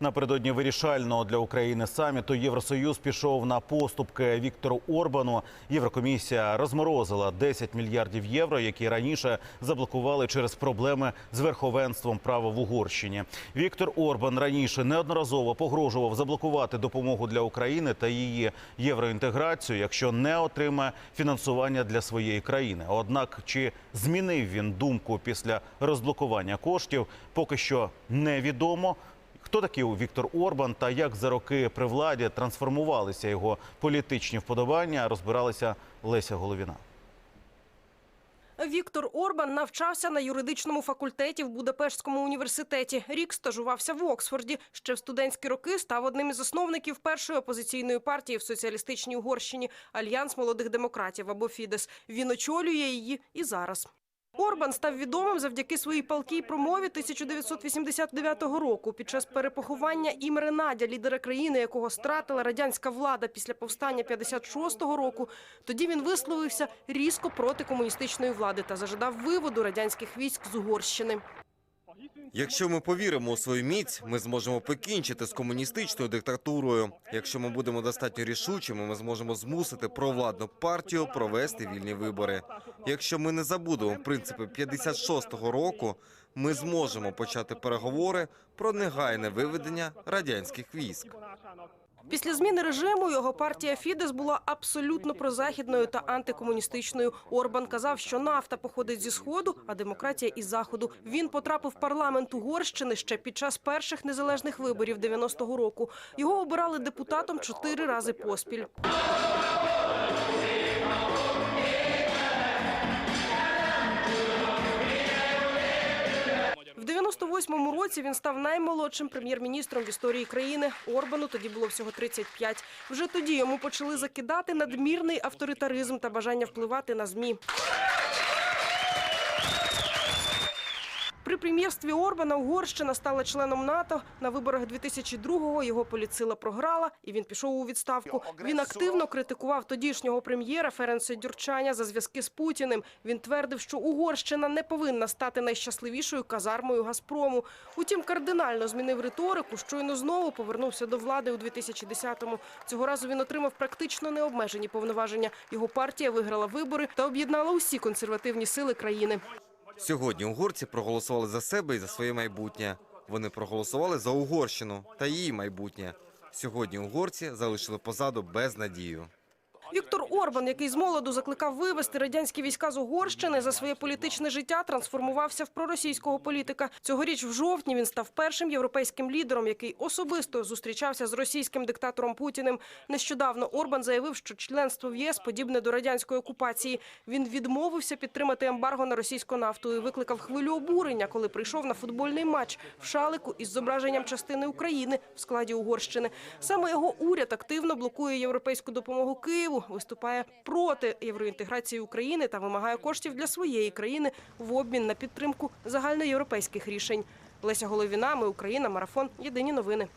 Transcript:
Напередодні вирішального для України саміту Євросоюз пішов на поступки Віктору Орбану. Єврокомісія розморозила 10 мільярдів євро, які раніше заблокували через проблеми з верховенством права в Угорщині. Віктор Орбан раніше неодноразово погрожував заблокувати допомогу для України та її євроінтеграцію, якщо не отримає фінансування для своєї країни. Однак чи змінив він думку після розблокування коштів, поки що невідомо. Хто такий Віктор Орбан та як за роки при владі трансформувалися його політичні вподобання, розбиралася Леся Головіна. Віктор Орбан навчався на юридичному факультеті в Будапештському університеті. Рік стажувався в Оксфорді. Ще в студентські роки став одним із засновників першої опозиційної партії в соціалістичній Угорщині Альянс молодих демократів або Фідес. Він очолює її і зараз. Орбан став відомим завдяки своїй палкій промові 1989 року під час перепоховання імри Надя, лідера країни, якого стратила радянська влада після повстання 56-го року. Тоді він висловився різко проти комуністичної влади та зажадав виводу радянських військ з Угорщини. Якщо ми повіримо у свою міць, ми зможемо покінчити з комуністичною диктатурою. Якщо ми будемо достатньо рішучими, ми зможемо змусити провладну партію провести вільні вибори. Якщо ми не забудемо принципи 56-го року, ми зможемо почати переговори про негайне виведення радянських військ. Після зміни режиму його партія Фідес була абсолютно прозахідною та антикомуністичною. Орбан казав, що нафта походить зі сходу, а демократія із заходу. Він потрапив в парламент Угорщини ще під час перших незалежних виборів 90-го року. Його обирали депутатом чотири рази поспіль. 98-му році він став наймолодшим прем'єр-міністром в історії країни. Орбану тоді було всього 35. Вже тоді йому почали закидати надмірний авторитаризм та бажання впливати на змі. Прем'єрстві Орбана Угорщина стала членом НАТО. На виборах 2002-го його політсила програла, і він пішов у відставку. Він активно критикував тодішнього прем'єра Ференса Дюрчаня за зв'язки з Путіним. Він твердив, що Угорщина не повинна стати найщасливішою казармою Газпрому. Утім, кардинально змінив риторику. Щойно знову повернувся до влади у 2010-му. Цього разу він отримав практично необмежені повноваження. Його партія виграла вибори та об'єднала усі консервативні сили країни. Сьогодні угорці проголосували за себе і за своє майбутнє. Вони проголосували за Угорщину та її майбутнє. Сьогодні угорці залишили позаду безнадію. Віктор Орбан, який з молоду закликав вивести радянські війська з Угорщини, за своє політичне життя трансформувався в проросійського політика. Цьогоріч в жовтні він став першим європейським лідером, який особисто зустрічався з російським диктатором Путіним. Нещодавно Орбан заявив, що членство в ЄС подібне до радянської окупації. Він відмовився підтримати ембарго на російську нафту і викликав хвилю обурення, коли прийшов на футбольний матч в шалику із зображенням частини України в складі Угорщини. Саме його уряд активно блокує європейську допомогу Києву, виступає проти євроінтеграції України та вимагає коштів для своєї країни в обмін на підтримку загальноєвропейських рішень. Леся Головіна, ми Україна, марафон. Єдині новини.